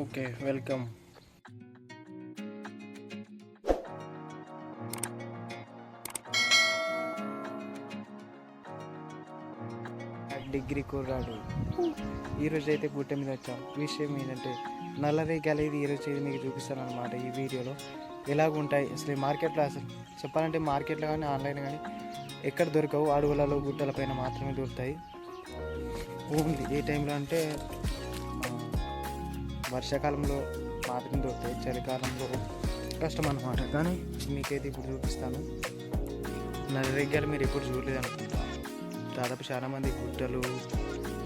Okay welcome. Degree కుర్రాడు. ఈరోజు అయితే గుట్ట మీద వచ్చాం. విషయం ఏంటంటే నల్లరేగాలు ఇది ఈరోజు ఇది మీకు చూపిస్తాను అనమాట ఈ వీడియోలో. ఎలాగుంటాయి? అసలు ఈ మార్కెట్లో అసలు చెప్పాలంటే మార్కెట్లో కానీ ఆన్లైన్ కానీ ఎక్కడ దొరకవు. అడవులలో గుట్టల పైన మాత్రమే దొరుకుతాయి. ఓన్లీ ఏ టైంలో అంటే వర్షాకాలంలో మాత్రమే దొరుకుతాయి చలికాలంలో కష్టం అనమాట కానీ మీకైతే ఇప్పుడు చూపిస్తాను. నల్లరెగ్గాలు మీరు ఎప్పుడు చూడలేదు అనుకుంటా. దాదాపు చాలామంది గుట్టలు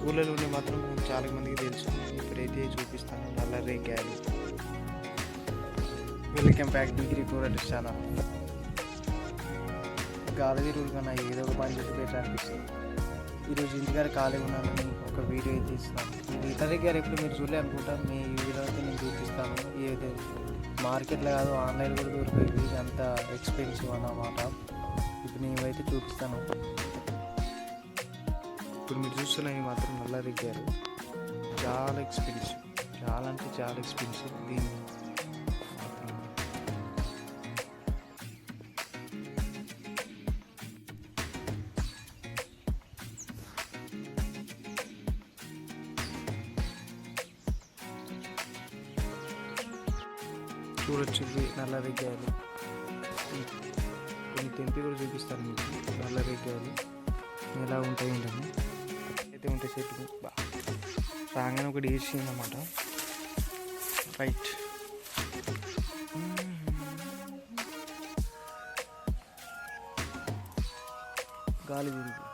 ఊళ్ళలో ఉండే మాత్రం చాలా మందికి తెలుసు. ఇప్పుడైతే చూపిస్తాను నల్లరేగాయలు వెల్కమ్ బ్యాక్ డిగ్రీ కూరట్ ఛానల్ గాలి రూల్ కన్నా ఏదో ఒక పని చేసి బెటర్ అనిపిస్తుంది. ఈరోజు ఇంటికాడ ఖాళీ ఉన్నానని ఒక వీడియో అయితే ఇస్తాను. ఈ నల్లరేగాయలు ఎప్పుడు మీరు చూడలే అనుకుంటా మీ వీడియో అయితే నేను చూపిస్తాను. ఏదైతే మార్కెట్లో కాదు ఆన్లైన్ కూడా దొరికేది అంత ఎక్స్పెన్సివ్ అన్నమాట. ఇప్పుడు నేనైతే చూపిస్తాను. ఇప్పుడు మీరు చూస్తున్నవి మాత్రం నల్ల రిగ్గారు చాలా ఎక్స్పెన్సివ్ చాలా అంటే చాలా ఎక్స్పెన్సివ్ దీన్ని చూడొచ్చు నల్ల రిగ్గాయలు కొన్ని తెంపి కూడా చూపిస్తాను మీకు నల్ల రేగాయలు. ఎలా ఉంటాయి ఏంటని. అయితే ఉంటాయి చెట్టు రాగానే ఒకటి వేసింది రైట్ గాలి విరుగు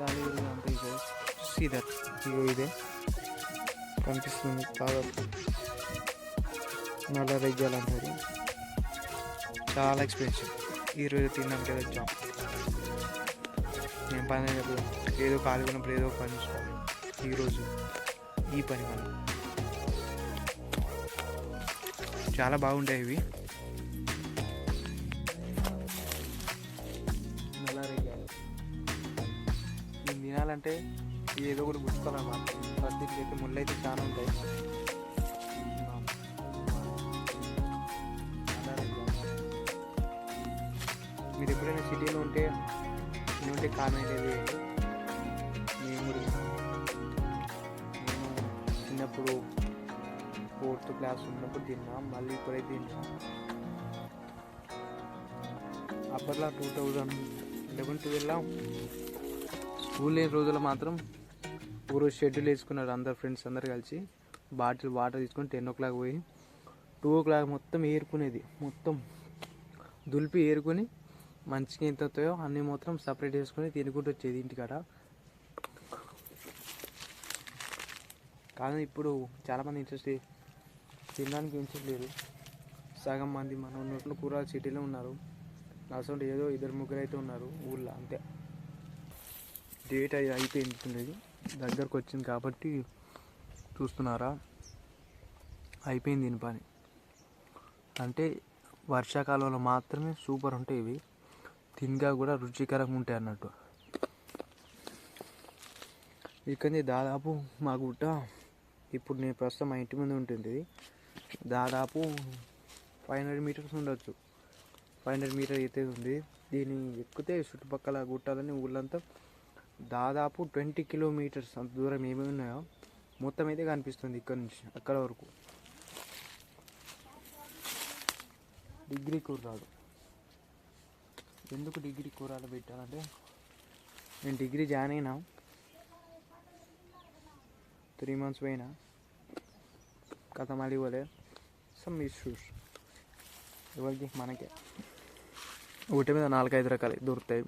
గాలి విరుగు అంత ఇదే. సీదర్ ఇగో ఇదే. కనిపిస్తుంది. బాగా. నల్ల రెగ్గాలు అంటారు. చాలా ఎక్స్పెన్సివ్ ఈరోజు కదా వచ్చాం నేను పని చెప్పలేదు ఏదో ఖాళీ ఉన్నప్పుడు ఏదో ఒక పని చూసుకోవాలి. ఈరోజు ఈ పని మనం చాలా బాగుంటాయి ఇవి. నేను తినాలంటే ఏదో ఒకటి గుర్తుకోవాలన్నమాట ఫస్ట్ దీనికి ముళ్ళు అయితే చాలా ఉంటాయి. మీరు ఉంటే నేను ఉంటే కామెంట్ అయితే మేము నేను కూడా నేను చిన్నప్పుడు ఫోర్త్ క్లాస్ ఉన్నప్పుడు తిన్నా మళ్ళీ ఇప్పుడైతే తిన్నా. అప్పట్లో టూ థౌజండ్ లెవెన్ ట్వెల్వ్లో స్కూల్ లేని రోజుల్లో మాత్రం ఒకరోజు షెడ్యూల్ వేసుకున్నారు అందరు ఫ్రెండ్స్ అందరు కలిసి. బాటిల్ వాటర్ తీసుకొని టెన్ ఓ క్లాక్ పోయి టూ ఓ క్లాక్ మొత్తం ఏరుకునేది. మొత్తం దులిపి ఏరుకొని మంచిగా ఎంత అవుతాయో అన్నీ మాత్రం సపరేట్ చేసుకొని తినుకుంటూ వచ్చేది ఇంటికాడ. కానీ ఇప్పుడు చాలామంది ఇంట్రెస్ట్ తినడానికి ఇంట్రెస్ట్ లేదు. సగం మంది మన ఉన్నట్లు కూర సిటీలో ఉన్నారు. అసలు ఏదో ఇద్దరు ముగ్గురు అయితే ఉన్నారు ఊళ్ళో అంతే. డేట్ అయితే అయిపోయింది దగ్గరకు వచ్చింది కాబట్టి చూస్తున్నారా? అయిపోయింది దీని పని. అంటే వర్షాకాలంలో మాత్రమే సూపర్ ఉంటాయి ఇవి. తినగా కూడా రుచికరంగా ఉంటాయి అన్నట్టు. ఇక్కడ దాదాపు మా గుట్ట ఇప్పుడు నేను ప్రస్తుతం మా ఇంటి ముందు ఉంటుంది. దాదాపు ఫైవ్ హండ్రెడ్ మీటర్స్ ఉండొచ్చు. ఫైవ్ హండ్రెడ్ మీటర్ అయితే ఉంది. దీన్ని ఎక్కితే చుట్టుపక్కల గుట్టాలని ఊళ్ళంతా దాదాపు ట్వంటీ కిలోమీటర్స్ అంత దూరం ఏమేమి ఉన్నాయో మొత్తం అయితే కనిపిస్తుంది ఇక్కడ నుంచి అక్కడ వరకు. డిగ్రీ కూరరాడు ఎందుకు డిగ్రీ కూరలు పెట్టాలంటే నేను డిగ్రీ జాయిన్ అయినా త్రీ మంత్స్ పోయినా కథ మళ్ళీ పోలే. సమ్ ఇష్యూస్ ఎవరికి? మనకే. ఒకటి మీద నాలుగైదు రకాలు దొరుకుతాయి.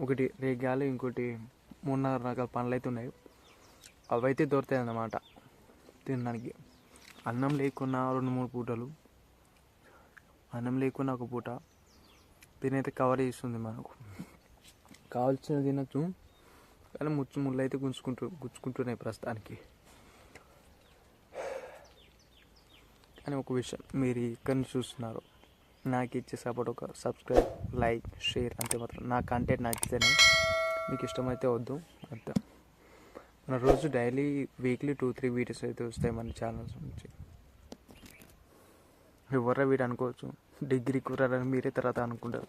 ఒకటి రేగాలు ఇంకోటి మూడు నాలుగు రకాల పండ్లు అయితే ఉన్నాయి. అవి అయితే దొరుకుతాయి అన్నమాట తినడానికి. అన్నం లేకున్నా రెండు మూడు పూటలు. అన్నం లేకున్నా ఒక పూట. దీనైతే కవర్ చేస్తుంది మనకు. కావాల్సిన తినచ్చు కానీ ముచ్చు ముళ్ళు అయితే గుంజుకుంటూ గుచ్చుకుంటున్నాయి ప్రస్తుతానికి. కానీ ఒక విషయం మీరు ఇక్కడ చూస్తున్నారు నాకు ఇచ్చే సపోర్ట్ ఒక సబ్స్క్రైబ్ లైక్ షేర్ అంతే మాత్రం. నా కంటెంట్ నచ్చితేనే మీకు ఇష్టమైతే వద్దు అంతే. మన రోజు daily weekly two three videos అయితే వస్తాయి మన ఛానల్స్ నుంచి. ఎవరా వీడు అనుకోవచ్చు డిగ్రీ కూరని మీరే తర్వాత అనుకుంటారు.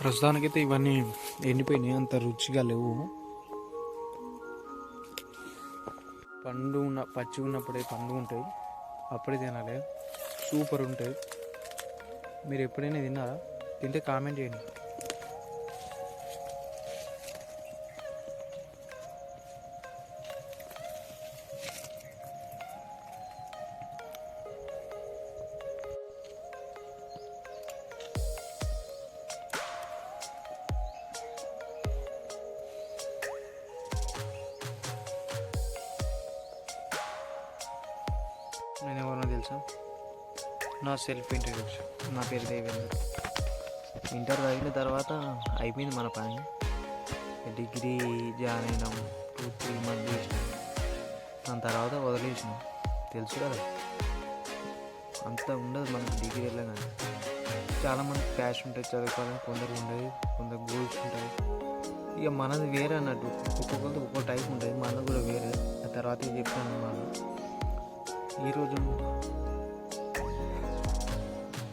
ప్రస్తుతానికైతే ఇవన్నీ ఎండిపోయినాయి. అంత రుచిగా లేవు. పండు ఉన్న పచ్చి ఉన్నప్పుడే పండు ఉంటాయి. అప్పుడే తినాలి. సూపర్ ఉంటాయి. మీరు ఎప్పుడైనా తిన్నారా? తింటే కామెంట్ చేయండి. నేను ఎవరినో తెలుసా? నా సెల్ఫ్ ఇంట్రడక్షన్ నా పేరు దేవేంద్ర. ఇంటర్ చదివిన తర్వాత అయిపోయింది మన పని. డిగ్రీ జాయిన్ అయినాం. టూ త్రీ మంత్ చేసినాం. దాని తర్వాత వదిలేసినాం. తెలుసు కదా? అంత ఉండదు మనకి డిగ్రీ వెళ్ళగానే. చాలామంది క్యాష్ ఉంటుంది చదువుకోవాలని కొందరు ఉండదు. కొందరు గోల్స్ ఉంటాయి. ఇక మనది వేరే అన్నట్టు. ఒక్కొక్కరిది ఒక్కొక్క టైప్ ఉంటుంది. మనది కూడా వేరే. ఆ తర్వాత చెప్తాను మనం ఈరోజు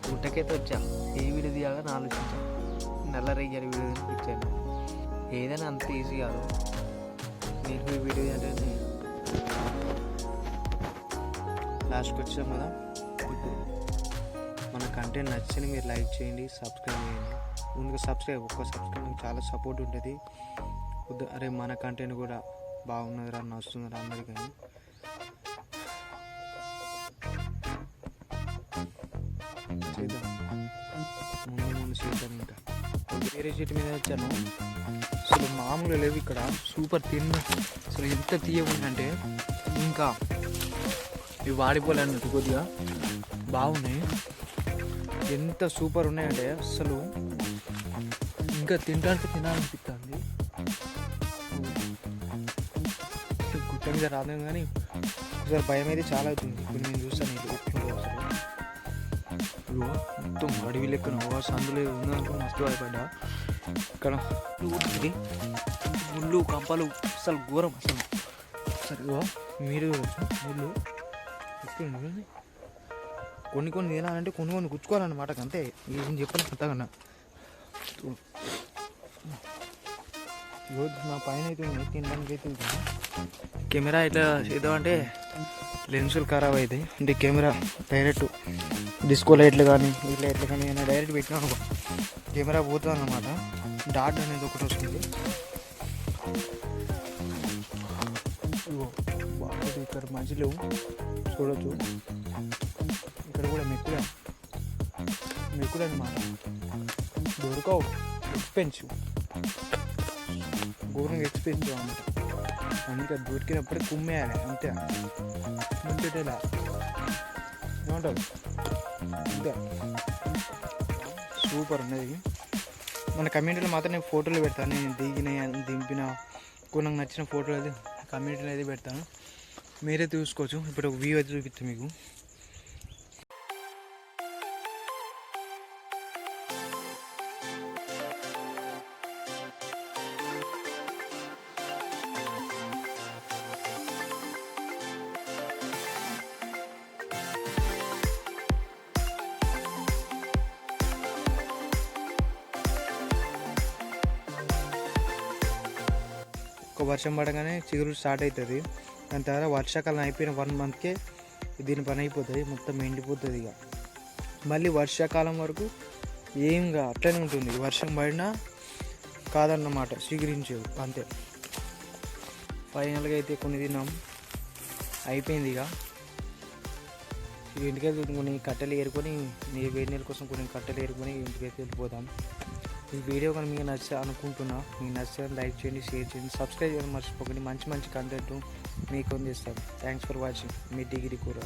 గుట్టకైతే వచ్చా ఏ వీడియో తీయాలని ఆలోచించాను నల్ల రెయ్యాలి వీడియో అనిపించాను ఏదైనా అంత ఈజీ కాదు. నేను ఈ వీడియో అంటే లాస్ట్కి వచ్చాం కదా? ఇప్పుడు మన కంటెంట్ నచ్చని మీరు లైక్ చేయండి సబ్స్క్రైబ్ చేయండి. ముందుగా సబ్స్క్రైబ్ ఒక్క సబ్స్క్రైబ్ నాకు చాలా సపోర్ట్ ఉంటుంది. అరే మన కంటెంట్ కూడా బాగున్నదిరా నచ్చుతుందిరా నచ్చుతుంది రా అందరికీ వేరే చెట్టు మీద వచ్చాను. అసలు మామూలుగా లేవు ఇక్కడ. సూపర్ తిన్న అసలు ఎంత తీయకుందంటే ఇంకా ఇవి వాడిపోలేనట్టు కొద్దిగా. బాగున్నాయి. ఎంత సూపర్ ఉన్నాయంటే అసలు ఇంకా తింటానికి తినాలనిపిస్తుంది. గుట్ట మీద రాలేము కానీ ఒకసారి భయం అయితే చాలా అవుతుంది. ఇప్పుడు నేను చూస్తాను ఇది ఇదిగో మొత్తం అడవి లెక్కన ఓ సందులో ఉందనుకో మస్తు భయపడ్డా. ఇక్కడ ఇది ముళ్ళు కంపలు అసలు ఘోరం అసలు. సరిగా మీరు చూడొచ్చు. ముళ్ళు ఎట్లుంది కొన్ని కొన్ని తినాలంటే కొన్ని కొన్ని గుచ్చుకోవాలన్నమాట అంతే. ఏం చెప్పాలి అంతకన్నా ఈరోజు నా పైన అయితే తినడానికి అయితే కెమెరా ఇట్లా చేద్దామంటే లెన్సులు ఖరాబ్ అవుతాయి అంటే కెమెరా డైరెక్ట్ డిస్కో లైట్లు కానీ ఈ లైట్లు కానీ ఏమైనా డైరెక్ట్ పెట్టినా అనుకో కెమెరా పోతుంది అనమాట డాట్ అనేది ఒకటి వస్తుంది. ఇక్కడ మధ్యలో చూడొచ్చు. ఇక్కడ కూడా మెక్కుడే మెక్కుడు అనమాట దొరకవు ఎక్స్పెన్సివ్ ఘోరంగా ఎక్స్పెన్సివ్ అనమాట అందుకే దొరికినప్పుడే కుమ్మేయాలి అంతే. ముంచేటేలా ఏమంటారు ఇంకా సూపర్ ఉన్నది. మన కమ్యూనిటీలో మాత్రం నేను ఫోటోలు పెడతాను నేను దిగిన దింపిన కొన్ని నాకు నచ్చిన ఫోటోలు అయితే కమ్యూనిటీలో అయితే పెడతాను. మీరే చూసుకోవచ్చు. ఇప్పుడు ఒక వ్యూ అయితే చూపిస్తాను మీకు. ఒక వర్షం పడగానే చిగురు స్టార్ట్ అవుతుంది దాని తర్వాత వర్షాకాలం అయిపోయిన వన్ మంత్కే దీని పని అయిపోతుంది మొత్తం ఎండిపోతుంది ఇక. మళ్ళీ వర్షాకాలం వరకు ఏంగా అట్లనే ఉంటుంది. వర్షం పడినా కాదన్నమాట చిగురించేది అంతే. ఫైనల్గా అయితే కొన్ని తిన్నాం అయిపోయింది ఇక. ఇక ఇంటికైతే కొన్ని కట్టెలు ఏరుకొని నీ వేడి నీళ్ళ కోసం కొన్ని కట్టెలు ఏరుకొని ఇంటికైతే వెళ్ళిపోతాం. ఈ వీడియో కానీ మీకు నచ్చా అనుకుంటున్నా మీకు నచ్చితే లైక్ చేయండి షేర్ చేయండి సబ్స్క్రైబ్ చేయడం మర్చిపోకండి. మంచి మంచి కంటెంట్ మీకు అందిస్తాను. థ్యాంక్స్ ఫర్ వాచింగ్ మీ డిగ్రీ కూడా